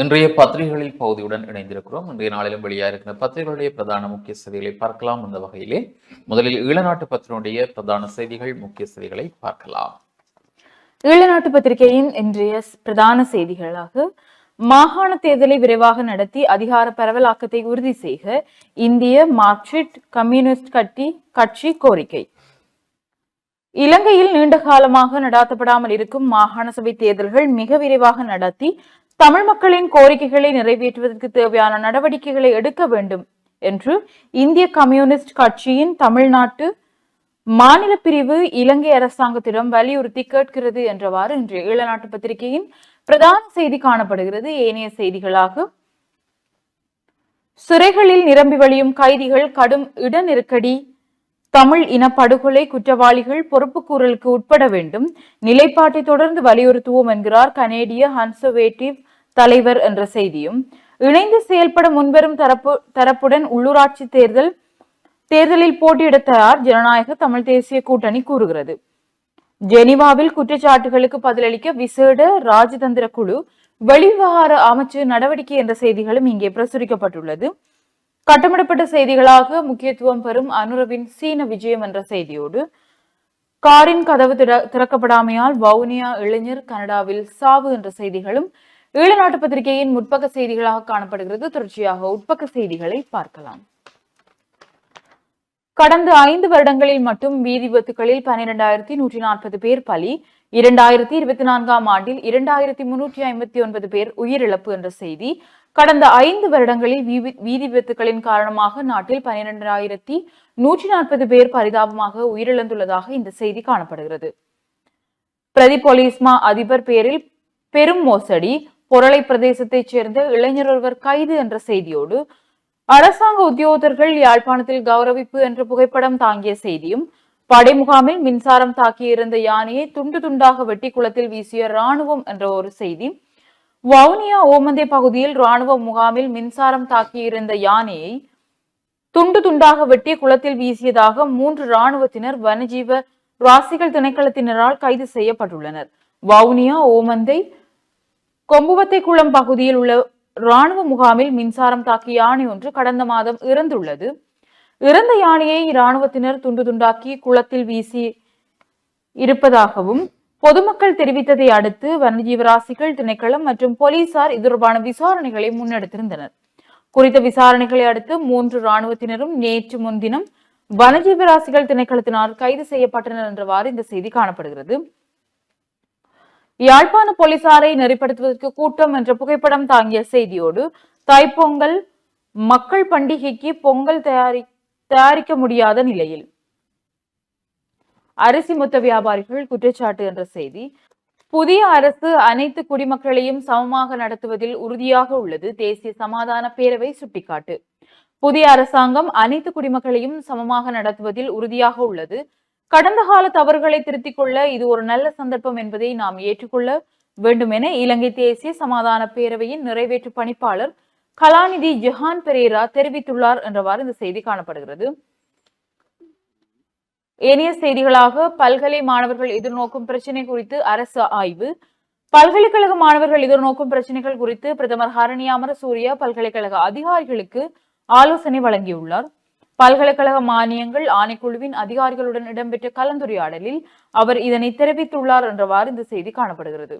இன்றைய பத்திரிகைகளில் பகுதியுடன் இணைந்திருக்கிறோம். இன்றைய நாளிலும் வெளியாகிருக்கிற பத்திரிகைகளுடைய பிரதான முக்கிய செய்திகளை பார்க்கலாம். அந்த வகையிலே முதலில் ஈழநாட்டு பத்திரிகையுடைய பிரதான செய்திகள் முக்கிய செய்திகளை பார்க்கலாம். ஈழநாட்டு பத்திரிகையின் இன்றைய பிரதான செய்திகளாக மாகாண தேர்தலை விரைவாக நடத்தி அதிகார பரவலாக்கத்தை உறுதி செய்க இந்திய மார்க்சிஸ்ட் கம்யூனிஸ்ட் கட்சி கட்சி கோரிக்கை. இலங்கையில் நீண்ட காலமாக நடாத்தப்படாமல் இருக்கும் மாகாண சபை தேர்தல்கள் மிக விரைவாக நடத்தி தமிழ் மக்களின் கோரிக்கைகளை நிறைவேற்றுவதற்கு தேவையான நடவடிக்கைகளை எடுக்க வேண்டும் என்று இந்திய கம்யூனிஸ்ட் கட்சியின் தமிழ்நாட்டு மாநில பிரிவு இலங்கை அரசாங்கத்திடம் வலியுறுத்தி கேட்கிறது என்றவாறு இன்று ஈழநாட்டு பத்திரிகையின் பிரதான செய்தி காணப்படுகிறது. ஏனைய செய்திகளாக சிறைகளில் நிரம்பி வழியும் கைதிகள் கடும் இட நெருக்கடி தமிழ் இன படுகொலை குற்றவாளிகள் பொறுப்புக்கூறலுக்கு உட்பட வேண்டும். நிலைப்பாட்டை தொடர்ந்து வலியுறுத்துவோம் என்கிறார் கனேடிய கன்சர்வேட்டிவ் தலைவர் என்ற செய்தியும் இணைந்து செயல்பட முன்வரும் தரப்பு தரப்புடன் உள்ளூராட்சி தேர்தல் தேர்தலில் போட்டியிட தயார் ஜனநாயக தமிழ் தேசிய கூட்டணி கூறுகிறது. ஜெனிவாவில் குற்றச்சாட்டுகளுக்கு பதிலளிக்க விசேட ராஜதந்திர குழு வெளிவிவகார அமைச்சு நடவடிக்கை என்ற செய்திகளும் இங்கே பிரசுரிக்கப்பட்டுள்ளது. கட்டமிடப்பட்ட செய்திகளாக முக்கியத்துவம் பெறும் அனுரவின் சீன விஜயம் என்ற செய்தியோடு காரின் கதவு திற- திறக்கப்படாமையால் வவுனியா இளைஞர் கனடாவில் சாவு என்ற செய்திகளும் ஈழநாட்டு பத்திரிகையின் முற்பக்க செய்திகளாக காணப்படுகிறது. தொடர்ச்சியாக உட்பக்க செய்திகளை பார்க்கலாம். கடந்த ஐந்து வருடங்களில் மட்டும் வீதி விபத்துகளில் பன்னிரெண்டாயிரத்தி நூற்றி நாற்பது பேர் பலி இரண்டாயிரத்தி இருபத்தி நான்காம் ஆண்டில் இரண்டாயிரத்தி முன்னூற்றி ஐம்பத்தி ஒன்பது பேர் உயிரிழப்பு என்ற செய்தி கடந்த ஐந்து வருடங்களில் வீதி விபத்துகளின் காரணமாக நாட்டில் பன்னிரெண்டாயிரத்தி நூற்றி நாற்பது பேர் பரிதாபமாக உயிரிழந்துள்ளதாக இந்த செய்தி காணப்படுகிறது. பிரதி போலீஸ்மா அதிபர் பேரில் பெரும் மோசடி பொருளை பிரதேசத்தைச் சேர்ந்த இளைஞர் ஒருவர் கைது என்ற செய்தியோடு அரசாங்க உத்தியோகத்தர்கள் யாழ்ப்பாணத்தில் கௌரவிப்பு என்ற புகைப்படம் தாங்கிய செய்தியும் படை முகாமில் மின்சாரம் தாக்கியிருந்த யானையை துண்டு துண்டாக வெட்டி குளத்தில் வீசிய ராணுவம் என்ற ஒரு செய்தி வவுனியா ஓமந்தே பகுதியில் ராணுவ முகாமில் மின்சாரம் தாக்கியிருந்த யானையை துண்டு துண்டாக வெட்டி குளத்தில் வீசியதாக மூன்று ராணுவத்தினர் வனஜீவ ராசிகள் திணைக்களத்தினரால் கைது செய்யப்பட்டுள்ளனர். வவுனியா ஓமந்தை கொம்புவத்தை குளம் பகுதியில் உள்ள ராணுவ முகாமில் மின்சாரம் தாக்கிய யானை ஒன்று கடந்த மாதம் இறந்துள்ளது. இறந்த யானையை இராணுவத்தினர் துண்டு துண்டாக்கி குளத்தில் வீசி இருப்பதாகவும் பொதுமக்கள் தெரிவித்ததை அடுத்து வனஜீவராசிகள் திணைக்களம் மற்றும் போலீசார் இது தொடர்பான விசாரணைகளை முன்னெடுத்திருந்தனர். குறித்த விசாரணைகளை அடுத்து மூன்று இராணுவத்தினரும் நேற்று முன்தினம் வனஜீவராசிகள் திணைக்களத்தினால் கைது செய்யப்பட்டனர் என்றவாறு இந்த செய்தி காணப்படுகிறது. யாழ்ப்பாண போலீசாரை நெறிப்படுத்துவதற்கு கூட்டம் என்ற புகைப்படம் தாங்கிய செய்தியோடு தாய்ப்பொங்கல் மக்கள் பண்டிகைக்கு பொங்கல் தயாரி தயாரிக்க முடியாத நிலையில். அரிசி மொத்த வியாபாரிகள் குற்றச்சாட்டு என்ற செய்தி புதிய அரசு அனைத்து குடிமக்களையும் சமமாக நடத்துவதில் உறுதியாக உள்ளது. தேசிய சமாதான பேரவை சுட்டிக்காட்டு. புதிய அரசாங்கம் அனைத்து குடிமக்களையும் சமமாக நடத்துவதில் உறுதியாக உள்ளது. கடந்த கால தவறுகளை திருத்திக் கொள்ள இது ஒரு நல்ல சந்தர்ப்பம் என்பதை நாம் ஏற்றுக்கொள்ள வேண்டும் என இலங்கை தேசிய சமாதான பேரவையின் நிறைவேற்று பணிப்பாளர் கலாநிதி ஜஹான் பெரேரா தெரிவித்துள்ளார் என்றவாறு இந்த செய்தி காணப்படுகிறது. ஏனைய செய்திகளாக பல்கலை மாணவர்கள் எதிர்நோக்கும் பிரச்சினை குறித்து அரசு ஆய்வு. பல்கலைக்கழக மாணவர்கள் எதிர்நோக்கும் பிரச்சனைகள் குறித்து பிரதமர் ஹரணியாமர சூர்யா பல்கலைக்கழக அதிகாரிகளுக்கு ஆலோசனை வழங்கியுள்ளார். பல்கலைக்கழக மானியங்கள் ஆணைக்குழுவின் அதிகாரிகளுடன் இடம்பெற்ற கலந்துரையாடலில் அவர் இதனை தெரிவித்துள்ளார் என்றவாறு இந்த செய்தி காணப்படுகிறது.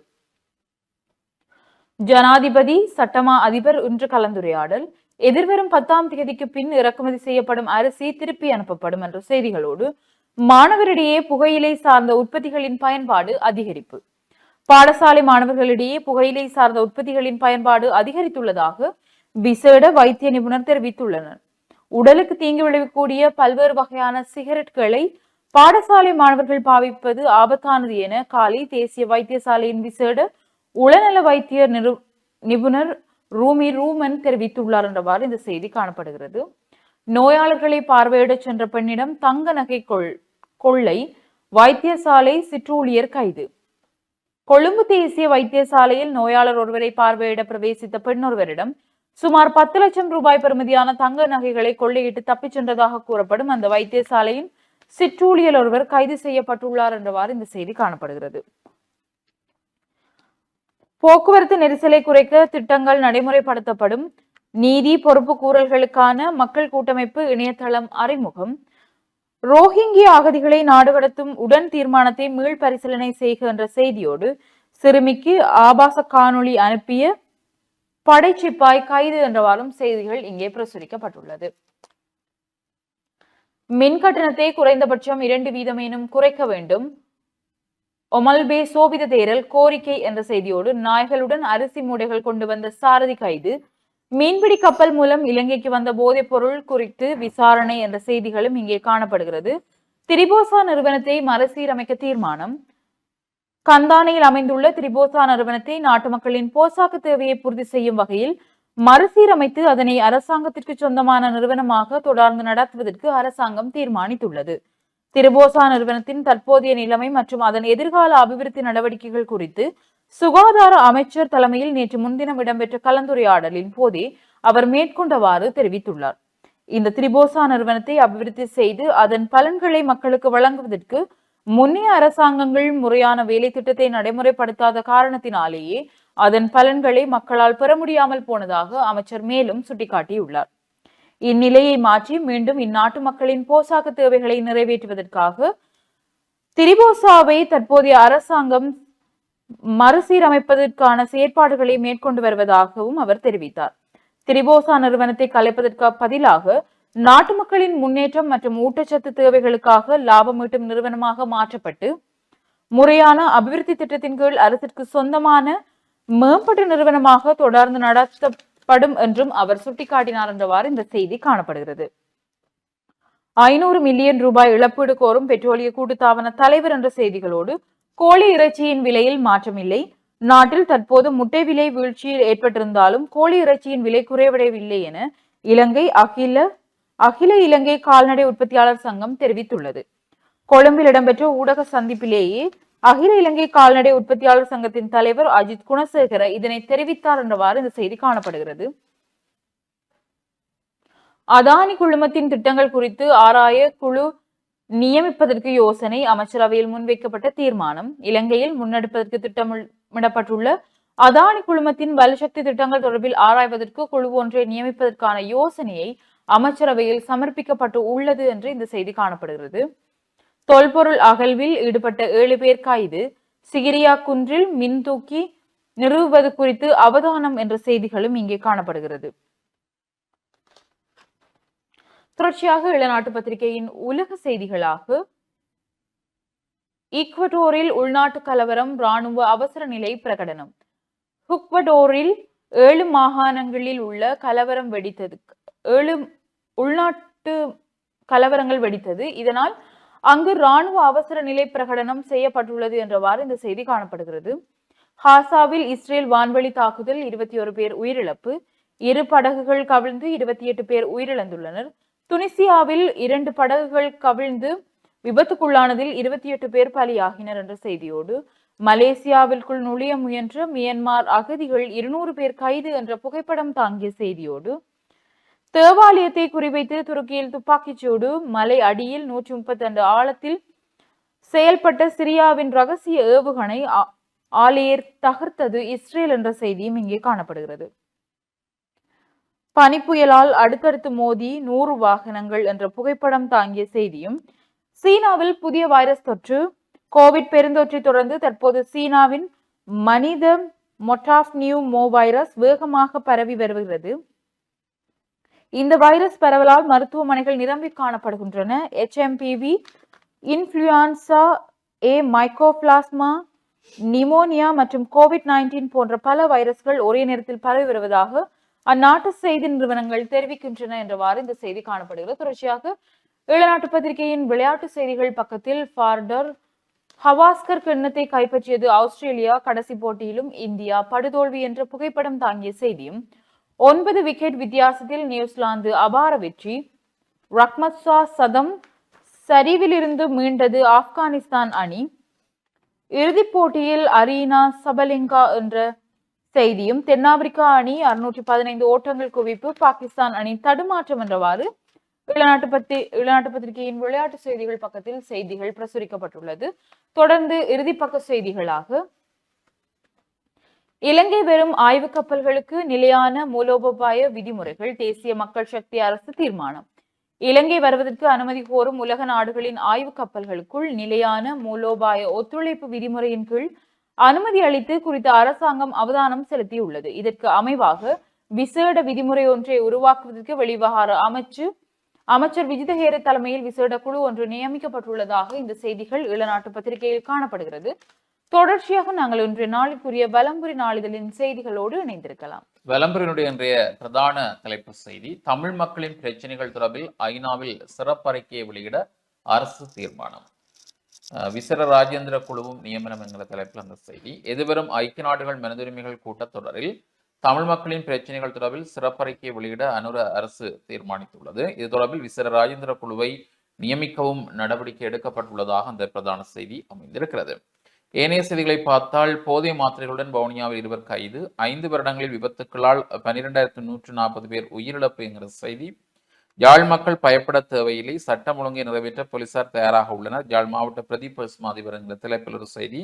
ஜனாதிபதி சட்டமா அதிபர் இன்று கலந்துரையாடல் எதிர்வரும் பத்தாம் தேதிக்கு பின் இறக்குமதி செய்யப்படும் அரிசி திருப்பி அனுப்பப்படும் என்ற செய்திகளோடு மாணவரிடையே புகையிலை சார்ந்த உற்பத்திகளின் பயன்பாடு அதிகரிப்பு. பாடசாலை மாணவர்களிடையே புகையிலை சார்ந்த உற்பத்திகளின் பயன்பாடு அதிகரித்துள்ளதாக விசேட வைத்திய நிபுணர் தெரிவித்துள்ளனர். உடலுக்கு தீங்கு விளைவிக்கக்கூடிய பல்வேறு வகையான சிகரெட்களை பாடசாலை மாணவர்கள் பாவிப்பது ஆபத்தானது என காலை தேசிய வைத்தியசாலையின் விசேட உளநல வைத்திய நிரு நிபுணர் ரூமி ரூமன் தெரிவித்துள்ளார் என்றவாறு இந்த செய்தி காணப்படுகிறது. நோயாளர்களை பார்வையிடச் சென்ற பெண்ணிடம் தங்க நகை கொள் கொள்ளை வைத்தியசாலை சிற்றூழியர் கைது. கொழும்பு தேசிய வைத்தியசாலையில் நோயாளர் ஒருவரை பார்வையிட பிரவேசித்த பெண் ஒருவரிடம் சுமார் பத்து லட்சம் ரூபாய் பெறுமதியான தங்க நகைகளை கொள்ளையிட்டு தப்பிச் சென்றதாக கூறப்படும் அந்த வைத்தியசாலையின் சிற்றூழியர் ஒருவர் கைது செய்யப்பட்டுள்ளார் என்றவாறு இந்த செய்தி காணப்படுகிறது. போக்குவரத்து நெரிசலை குறைக்க திட்டங்கள் நடைமுறைப்படுத்தப்படும். நீதி பொறுப்பு கூறல்களுக்கான மக்கள் கூட்டமைப்பு இணையதளம் அறிமுகம். ரோஹிங்கிய அகதிகளை நாடுகடத்தும் உடன் தீர்மானத்தை மீள் பரிசீலனை செய்க என்ற செய்தியோடு சிறுமிக்கு ஆபாச காணொளி அனுப்பிய படைச்சிப்பாய் கைது என்றவாறும் செய்திகள் இங்கே பிரசுரிக்கப்பட்டுள்ளது. மின் கட்டணத்தை குறைந்தபட்சம் இரண்டு வீதமேனும் குறைக்க வேண்டும். ஒமல்பே சோபித தேரல் கோரிக்கை என்ற செய்தியோடு நாய்களுடன் அரிசி மூடைகள் கொண்டு வந்த சாரதி கைது. மீன்பிடி கப்பல் மூலம் இலங்கைக்கு வந்த போதைப் பொருள் குறித்து விசாரணை என்ற செய்திகளும் இங்கே காணப்படுகிறது. திரிபோசா நிறுவனத்தை மறுசீரமைக்க தீர்மானம். கந்தானையில் அமைந்துள்ள திரிபோசா நிறுவனத்தை நாட்டு மக்களின் போசாக்கு தேவையை பூர்த்தி செய்யும் வகையில் மறுசீரமைத்து அதனை அரசாங்கத்திற்கு சொந்தமான நிறுவனமாக தொடர்ந்து நடத்துவதற்கு அரசாங்கம் தீர்மானித்துள்ளது. திரிபோசா நிறுவனத்தின் தற்போதைய நிலைமை மற்றும் அதன் எதிர்கால அபிவிருத்தி நடவடிக்கைகள் குறித்து சுகாதார அமைச்சர் தலைமையில் நேற்று முன்தினம் இடம்பெற்ற கலந்துரையாடலின் போதே அவர் மேற்கொண்டவாறு தெரிவித்துள்ளார். இந்த திரிபோசா நிறுவனத்தை அபிவிருத்தி செய்து அதன் பலன்களை மக்களுக்கு வழங்குவதற்கு முன்னைய அரசாங்கங்கள் முறையான வேலை திட்டத்தை நடைமுறைப்படுத்தாத காரணத்தினாலேயே அதன் பலன்களை மக்களால் பெற முடியாமல் போனதாக அமைச்சர் மேலும் சுட்டிக்காட்டியுள்ளார். இந்நிலையை மாற்றி மீண்டும் இந்நாட்டு மக்களின் போசாக்கு தேவைகளை நிறைவேற்றுவதற்காக திரிபோசாவை தற்போதைய அரசாங்கம் மறுசீரமைப்பதற்கான செயற்பாடுகளை மேற்கொண்டு வருவதாகவும் அவர் தெரிவித்தார். திரிபோசா நிறுவனத்தை கலைப்பதற்கு பதிலாக நாட்டு மக்களின் முன்னேற்றம் மற்றும் ஊட்டச்சத்து தேவைகளுக்காக லாபம் ஈட்டும் நிறுவனமாக மாற்றப்பட்டு முறையான அபிவிருத்தி திட்டத்தின் கீழ் அரசிற்கு சொந்தமான மேம்பட்ட நிறுவனமாக தொடர்ந்து நடத்தப்படும் என்றும் அவர் சுட்டிக்காட்டினார் என்றவாறு இந்த செய்தி காணப்படுகிறது. ஐநூறு மில்லியன் ரூபாய் இழப்பீடு கோரும் பெட்ரோலிய கூட்டுத்தாபன தலைவர் என்ற செய்திகளோடு கோழி இறைச்சியின் விலையில் மாற்றமில்லை. நாட்டில் தற்போது முட்டை விலை வீழ்ச்சியில் ஏற்பட்டிருந்தாலும் கோழி இறைச்சியின் விலை குறைவடையவில்லை என இலங்கை அகில அகில இலங்கை கால்நடை உற்பத்தியாளர் சங்கம் தெரிவித்துள்ளது. கொழும்பில் இடம்பெற்ற ஊடக சந்திப்பிலேயே அகில இலங்கை கால்நடை உற்பத்தியாளர் சங்கத்தின் தலைவர் அஜித் குணசேகர இதனை தெரிவித்தார் என்றவாறு இந்த செய்தி காணப்படுகிறது. அதானி குழுமத்தின் திட்டங்கள் குறித்து ஆராய குழு நியமிப்பதற்கு யோசனை அமைச்சரவையில் முன்வைக்கப்பட்ட தீர்மானம். இலங்கையில் முன்னெடுப்பதற்கு திட்டமிடப்பட்டுள்ள அதானி குழுமத்தின் வலுசக்தி திட்டங்கள் தொடர்பில் ஆராய்வதற்கு குழு ஒன்றை நியமிப்பதற்கான யோசனையை அமைச்சரவையில் சமர்ப்பிக்கப்பட்டு உள்ளது என்று இந்த செய்தி காணப்படுகிறது. தொல்பொருள் அகழ்வில் ஈடுபட்ட ஏழு பேர் கைது. சிகிரியா குன்றில் மின் தூக்கி நிறுவுவது குறித்து அவதானம் என்ற செய்திகளும் இங்கே காணப்படுகிறது. தொடர்ச்சியாக இளநாட்டு பத்திரிகையின் உலக செய்திகளாக ஈக்வடோரில் உள்நாட்டு கலவரம் ராணுவ அவசர நிலை பிரகடனம். ஹுக்வடோரில் ஏழு மாகாணங்களில் உள்ள கலவரம் வெடித்தது. ஏழு உள்நாட்டு கலவரங்கள் வெடித்தது. இதனால் அங்கு ராணுவ அவசர நிலை பிரகடனம் செய்யப்பட்டுள்ளது என்றவாறு இந்த செய்தி காணப்படுகிறது. ஹாசாவில் இஸ்ரேல் வான்வழி தாக்குதல் இருபத்தி ஒரு பேர் உயிரிழப்பு இரு படகுகள் கவிழ்ந்து இருபத்தி எட்டு பேர் உயிரிழந்துள்ளனர். துனிசியாவில் இரண்டு படகுகள் கவிழ்ந்து விபத்துக்குள்ளானதில் இருபத்தி எட்டு பேர் பலியாகினர் என்ற செய்தியோடு மலேசியாவிற்குள் நுழைய முயன்ற மியன்மார் அகதிகள் இருநூறு பேர் கைது என்ற புகைப்படம் தாங்கிய செய்தியோடு தேவாலயத்தை குறிவைத்து துருக்கியில் துப்பாக்கிச்சூடு மலை அடியில் நூற்றி முப்பத்தி ரெண்டு ஆழத்தில் செயல்பட்ட சிரியாவின் ரகசிய ஏவுகணை ஆலியர் தகர்த்தது இஸ்ரேல் என்ற செய்தியும் இங்கே காணப்படுகிறது. பனிப்புயலால் அடுத்தடுத்து மோதி நூறு வாகனங்கள் என்ற புகைப்படம் தாங்கிய செய்தியும் சீனாவில் புதிய வைரஸ் தொற்று கோவிட் பெருந்தொற்றை தொடர்ந்து தற்போது சீனாவின் மனித மொட்டாஃப் நியூ மோ வைரஸ் வேகமாக பரவி வருகிறது. இந்த வைரஸ் பரவலால் மருத்துவமனைகள் நிரம்பி காணப்படுகின்றன. HMPV influenza A mycoplasma pneumonia மற்றும் கோவிட் 19 போன்ற பல வைரஸ்கள் ஒரே நேரத்தில் பரவி வருவதாக அந்நாட்டு செய்தி நிறுவனங்கள் தெரிவிக்கின்றன என்றவாறு இந்த செய்தி காணப்படுகிறது. தொடர்ச்சியாக ஈழநாட்டு பத்திரிகையின் விளையாட்டு செய்திகள் பக்கத்தில் ஃபார்டர் ஹவாஸ்கர் கிண்ணத்தை கைப்பற்றியது ஆஸ்திரேலியா. கடைசி போட்டியிலும் இந்தியா படுதோல்வி என்ற புகைப்படம் தாங்கிய செய்தியும் ஒன்பது விக்கெட் வித்தியாசத்தில் நியூசிலாந்து அபார வெற்றி. ரக்மத்சா சதம் சரிவிலிருந்து மீண்டது ஆப்கானிஸ்தான் அணி. இறுதிப் போட்டியில் அரீனா சபலிங்கா என்ற செய்தியும் தென்னாப்பிரிக்கா அணி அறுநூற்றி பதினைந்து ஓட்டங்கள் குவிப்பு. பாகிஸ்தான் அணி தடுமாற்றம் என்றவாறு இளநாட்டு பத்தி இளநாட்டு பத்திரிகையின் விளையாட்டு செய்திகள் பக்கத்தில் செய்திகள் பிரசுரிக்கப்பட்டுள்ளது. தொடர்ந்து இறுதிப்பக்க செய்திகளாக இலங்கை வெறும் ஆய்வு கப்பல்களுக்கு நிலையான மூலோபாய விதிமுறைகள் தேசிய மக்கள் சக்தி அரசு தீர்மானம். இலங்கை வருவதற்கு அனுமதி கோரும் உலக நாடுகளின் ஆய்வு கப்பல்களுக்குள் நிலையான மூலோபாய ஒத்துழைப்பு விதிமுறையின் கீழ் அனுமதி அளித்து குறித்த அரசாங்கம் அவதானம் செலுத்தியுள்ளது. இதற்கு அமைவாக விசேட விதிமுறை ஒன்றை உருவாக்குவதற்கு வெளிவகார அமைச்சு அமைச்சர் விஜிதஹேர தலைமையில் விசேட குழு ஒன்று நியமிக்கப்பட்டுள்ளதாக இந்த செய்திகள் இளநாட்டு பத்திரிகையில் காணப்படுகிறது. தொடர்ச்சியாக நாங்கள் இன்றைய நாளுக்குரிய வலம்புரி நாளிதழின் செய்திகளோடு இணைந்திருக்கலாம். வலம்புரியினுடைய இன்றைய பிரதான தலைப்பு செய்தி தமிழ் மக்களின் பிரச்சனைகள் தொடர்பில் ஐநாவில் சிறப்பறிக்கையை வெளியிட அரசு தீர்மானம். விசர ராஜேந்திர குழுவும் நியமனம் என்கிற தலைப்பில் அந்த செய்தி. எதிர்வரும் ஐக்கிய நாடுகள் மனிதுரிமைகள் கூட்டத்தொடரில் தமிழ் மக்களின் பிரச்சனைகள் தொடர்பில் சிறப்பறிக்கையை வெளியிட அனுர அரசு தீர்மானித்துள்ளது. இது தொடர்பில் விசர ராஜேந்திர குழுவை நியமிக்கவும் நடவடிக்கை எடுக்கப்பட்டுள்ளதாக அந்த பிரதான செய்தி அமைந்திருக்கிறது. ஏனைய செய்திகளை பார்த்தால் போதை மாத்திரைகளுடன் வவுனியாவில் இருவர் கைது. ஐந்து வருடங்களில் விபத்துக்களால் பன்னிரெண்டாயிரத்து நூற்று நாற்பது பேர் உயிரிழப்பு என்கிற செய்தி. யாழ் மக்கள் பயப்பட தேவையில்லை. சட்டம் ஒழுங்கை நிறைவேற்ற போலீசார் தயாராக உள்ளனர். யாழ் மாவட்ட பிரதி போலீஸ் மாதிபர் என்கிற தலைப்பில் ஒரு செய்தி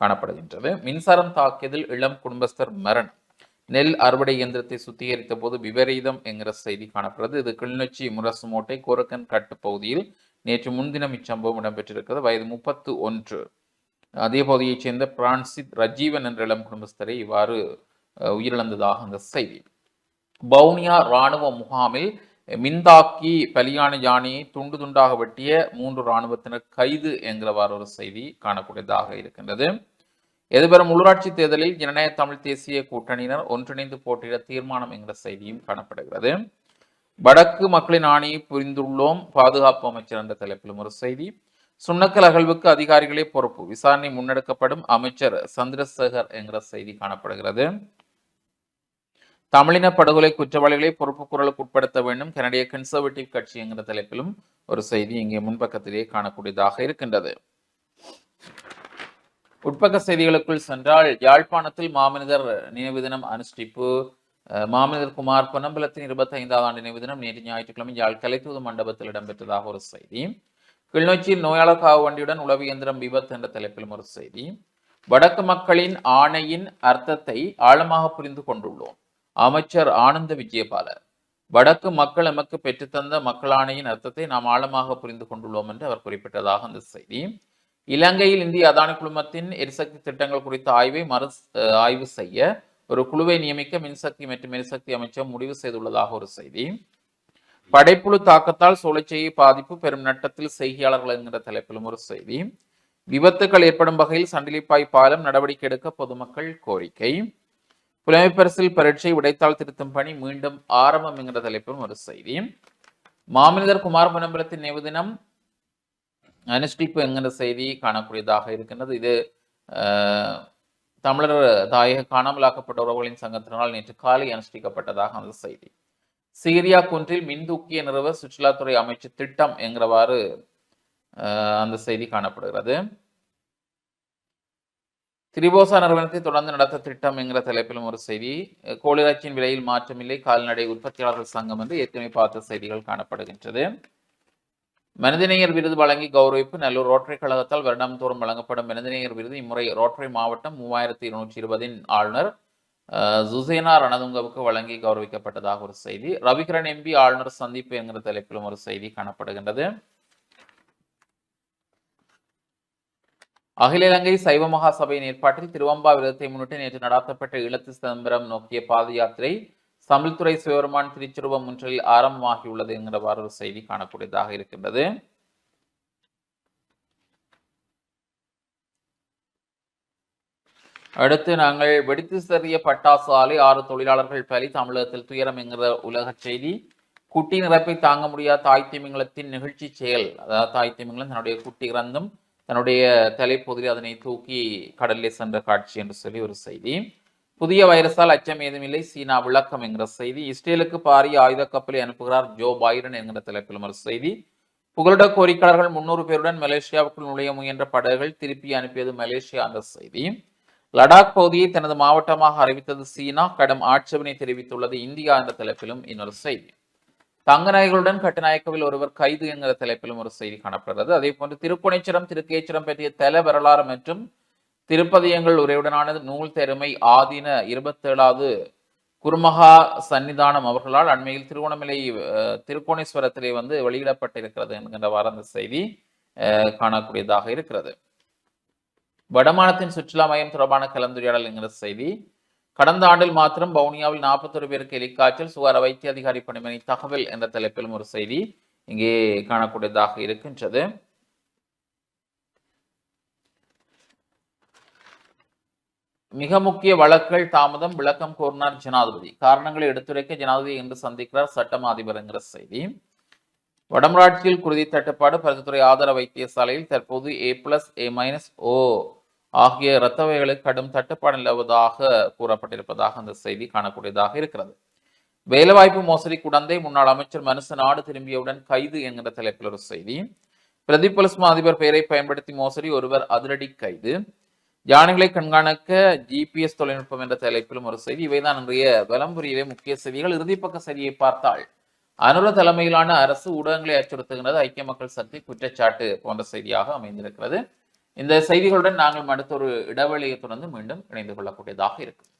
காணப்படுகின்றது. மின்சாரம் தாக்கியதில் இளம் குடும்பஸ்தர் மரண் நெல் அறுவடை இயந்திரத்தை சுத்திகரித்த போது விபரீதம் என்கிற செய்தி காணப்படுகிறது. இது கிளிநொச்சி முரசுமோட்டை கோரக்கன் கட்டு பகுதியில் நேற்று முன்தினம் இச்சம்பவம் இடம்பெற்றிருக்கிறது. வயது முப்பத்து ஒன்று. அதே பகுதியைச் சேர்ந்த பிரான்சித் ரஜீவன் என்ற இளம் குடும்பஸ்தரை இவ்வாறு உயிரிழந்ததாக அந்த செய்தி. வவுனியா இராணுவ முகாமில் மின்தாக்கி பலியான யானையை துண்டு துண்டாக வெட்டிய மூன்று இராணுவத்தினர் கைது என்கிறவாறு ஒரு செய்தி காணக்கூடியதாக இருக்கின்றது. எதிர்வரும் உள்ளூராட்சி தேர்தலில் ஜனநாயக தமிழ் தேசிய கூட்டணியினர் ஒன்றிணைந்து போட்டியிட தீர்மானம் என்கிற செய்தியும் காணப்படுகிறது. வடக்கு மக்களின் ஆணையை புரிந்துள்ளோம். பாதுகாப்பு அமைச்சர் என்ற தலைப்பிலும் ஒரு செய்தி. சுண்ணக்கல் அகழ்வுக்கு அதிகாரிகளே பொறுப்பு. விசாரணை முன்னெடுக்கப்படும். அமைச்சர் சந்திரசேகர் என்கிற செய்தி காணப்படுகிறது. தமிழின படுகொலை குற்றவாளிகளை பொறுப்பு குரலுக்கு உட்படுத்த வேண்டும். கனடிய கன்சர்வேட்டிவ் கட்சி என்கிற தலைப்பிலும் ஒரு செய்தி இங்கே முன்பக்கத்திலேயே காணக்கூடியதாக இருக்கின்றது. உட்பக்க செய்திகளுக்குள் சென்றால் யாழ்ப்பாணத்தில் மாமனிதர் நினைவு தினம் அனுஷ்டிப்பு மாமனிதர் குமார் பொன்னம்பலத்தின் இருபத்தி ஐந்தாவது ஆண்டு நினைவு தினம் நேற்று ஞாயிற்றுக்கிழமை யாழ் கலைத்தூது மண்டபத்தில் இடம்பெற்றதாக ஒரு செய்தி. கிளிநொச்சியில் நோயாளர் காவு வண்டியுடன் உளவு இயந்திரம் விபத்து என்ற தலைப்பிலும் ஒரு செய்தி. வடக்கு மக்களின் ஆணையின் அர்த்தத்தை ஆழமாக புரிந்து கொண்டுள்ளோம். அமைச்சர் ஆனந்த விஜயபாலர் வடக்கு மக்கள் எமக்கு பெற்றுத்தந்த மக்கள் ஆணையின் அர்த்தத்தை நாம் ஆழமாக புரிந்து கொண்டுள்ளோம் என்று அவர் குறிப்பிட்டதாக அந்த செய்தி. இலங்கையில் இந்திய அதானி குழுமத்தின் எரிசக்தி திட்டங்கள் குறித்த ஆய்வை மறு ஆய்வு செய்ய ஒரு குழுவை நியமிக்க மின்சக்தி மற்றும் எரிசக்தி அமைச்சர் முடிவு செய்துள்ளதாக ஒரு செய்தி. படைப்புழு தாக்கத்தால் சோலைச்செய்யை பாதிப்பு பெரும் நட்டத்தில் செய்தியாளர்கள் என்கிற தலைப்பிலும் ஒரு செய்தி. விபத்துக்கள் ஏற்படும் வகையில் சண்டிலிப்பாய் பாலம் நடவடிக்கை எடுக்க பொதுமக்கள் கோரிக்கை. புலமைப்பரிசில் பரீட்சை விடைத்தாள் திருத்தும் பணி மீண்டும் ஆரம்பம் என்கிற தலைப்பிலும் ஒரு செய்தி. மாமனிதர் குமார் பொன்னம்பலத்தின் நினைவு தினம் அனுஷ்டிப்பு என்கிற செய்தி காணக்கூடியதாக இருக்கின்றது. இது தமிழர் தாயக காணாமலாக்கப்பட்ட உறவுகளின் சங்கத்தினால் நேற்று காலை அனுஷ்டிக்கப்பட்டதாக அந்த செய்தி. சீரியா குன்றில் மின்தூக்கிய நிறுவ சுற்றுலாத்துறை அமைச்சு திட்டம் என்கிறவாறு அந்த செய்தி காணப்படுகிறது. திரிபோசா நிறுவனத்தை தொடர்ந்து நடத்த திட்டம் என்கிற தலைப்பிலும் ஒரு செய்தி. கோழிராச்சியின் விலையில் மாற்றமில்லை. கால்நடை உற்பத்தியாளர்கள் சங்கம் என்று ஏற்கனவே பார்த்த செய்திகள் காணப்படுகின்றது. மனிதநேயர் விருது வழங்கி கௌரவிப்பு. நல்லூர் ரோட்டரி கழகத்தால் வருடாந்தோறும் வழங்கப்படும் மனிதநேயர் விருது. இம்முறை ரோட்டரி மாவட்டம் மூவாயிரத்தி இருநூற்றி இருபதின் ஆளுநர் சுசேனா ரணதுங்கவுக்கு வழங்கி கௌரவிக்கப்பட்டதாக ஒரு செய்தி. ரவிகரன் எம்பி ஆளுநர் சந்திப்பு என்கிற தலைப்பிலும் ஒரு செய்தி காணப்படுகின்றது. அகில இலங்கை சைவ மகா சபையின் ஏற்பாட்டில் திருவம்பாவிரதத்தை முன்னிட்டு நேற்று நடாத்தப்பட்ட ஈழத்து சிதம்பரம் நோக்கிய பாத யாத்திரை தமிழ்துறை சிவபெருமான் திருச்சுருவம் ஒன்றில் ஆரம்பமாகியுள்ளது என்கிறவாறு ஒரு செய்தி காணக்கூடியதாக இருக்கின்றது. அடுத்து நாங்கள் வெடித்து சிறிய பட்டாசு ஆலை ஆறு தொழிலாளர்கள் பலி தமிழகத்தில் துயரம் என்கிற உலக செய்தி. குட்டி நிரப்பை தாங்க முடியாத தாய் திமிங்கலத்தின் நிகழ்ச்சி செயல். அதாவது தாய் திமிங்கலம் தன்னுடைய குட்டி கிரந்தம் தன்னுடைய தலைப்பகுதியில் அதனை தூக்கி கடலில் சென்ற காட்சி என்று சொல்லி ஒரு செய்தி. புதிய வைரஸால் அச்சம் ஏதுமில்லை சீனா விளக்கம் என்கிற செய்தி. இஸ்ரேலுக்கு பாரிய ஆயுத கப்பலை அனுப்புகிறார் ஜோ பைடன் என்கிற தலைப்பிலும் ஒரு செய்தி. புகலிட கோரிக்கையாளர்கள் முன்னூறு பேருடன் மலேசியாவுக்குள் நுழைய முயன்ற படகுகள் திருப்பி அனுப்பியது மலேசியா என்ற செய்தி. லடாக் பகுதியை தனது மாவட்டமாக அறிவித்தது சீனா. கடும் ஆட்சேபனை தெரிவித்துள்ளது இந்தியா என்ற தலைப்பிலும் இன்னொரு செய்தி. தங்க நாய்களுடன் கட்டுநாயக்கவில் ஒருவர் கைது என்கிற தலைப்பிலும் ஒரு செய்தி காணப்படுகிறது. அதே போன்று திருப்புனைச்சரம் திருக்கேச்சரம் பற்றிய தல வரலாறு மற்றும் திருப்பதியங்கள் உரையுடனான நூல் தெருமை ஆதீன இருபத்தேழாவது குருமகா சன்னிதானம் அவர்களால் அண்மையில் திருவோணமலை திருக்கோணேஸ்வரத்திலே வந்து வெளியிடப்பட்டிருக்கிறது என்கின்ற வார அந்த செய்தி காணக்கூடியதாக இருக்கிறது. வடமானத்தின் சுற்றுலா மையம் தொடர்பான கலந்துரையாடல் என்கிற செய்தி. கடந்த ஆண்டில் மாத்திரம் வவுனியாவில் நாற்பத்தொரு பேருக்கு எலிக்காய்ச்சல் சுகார வைத்திய அதிகாரி பணிமனை தகவல் என்ற தலைப்பிலும் ஒரு செய்தி இங்கே காணக்கூடியதாக இருக்கின்றது. மிக முக்கிய வழக்குகள் தாமதம் விளக்கம் கோரினார் ஜனாதிபதி. காரணங்களை எடுத்துரைக்க ஜனாதிபதி இன்று சந்திக்கிறார் சட்டம் அதிபர் என்கிற செய்தி. வடமராட்சியில் குருதி தட்டுப்பாடு பருத்தித்துறை ஆதார வைத்தியசாலையில் தற்போது ஏ பிளஸ் ஏ மைனஸ் ஓ ஆகிய இரத்த வகைகளுக்கு கடும் தட்டுப்பாடு நிலவுவதாக கூறப்பட்டிருப்பதாக அந்த செய்தி காணக்கூடியதாக இருக்கிறது. வேலைவாய்ப்பு மோசடி குடந்தை முன்னாள் அமைச்சர் மனுச நாடு திரும்பியவுடன் கைது என்கிற தலைப்பில் ஒரு செய்தி. பிரதிபலிஸ்மா அதிபர் பெயரை பயன்படுத்தி மோசடி ஒருவர் அதிரடி கைது. யானைகளை கண்காணிக்க ஜிபிஎஸ் தொழில்நுட்பம் என்ற தலைப்பிலும் ஒரு செய்தி. இவைதான் இன்றைய வலம்புரியிலே முக்கிய செய்திகள். இறுதிப்பக்க செய்தியை பார்த்தால் அனுர தலைமையிலான அரசு ஊடகங்களை அச்சுறுத்துகிறது ஐக்கிய மக்கள் சக்தி குற்றச்சாட்டு போன்ற செய்தியாக அமைந்திருக்கிறது. இந்த செய்திகளுடன் நாங்கள் அடுத்த ஒரு இடைவெளியை தொடர்ந்து மீண்டும் இணைந்து கொள்ளக்கூடியதாக இருக்கும்.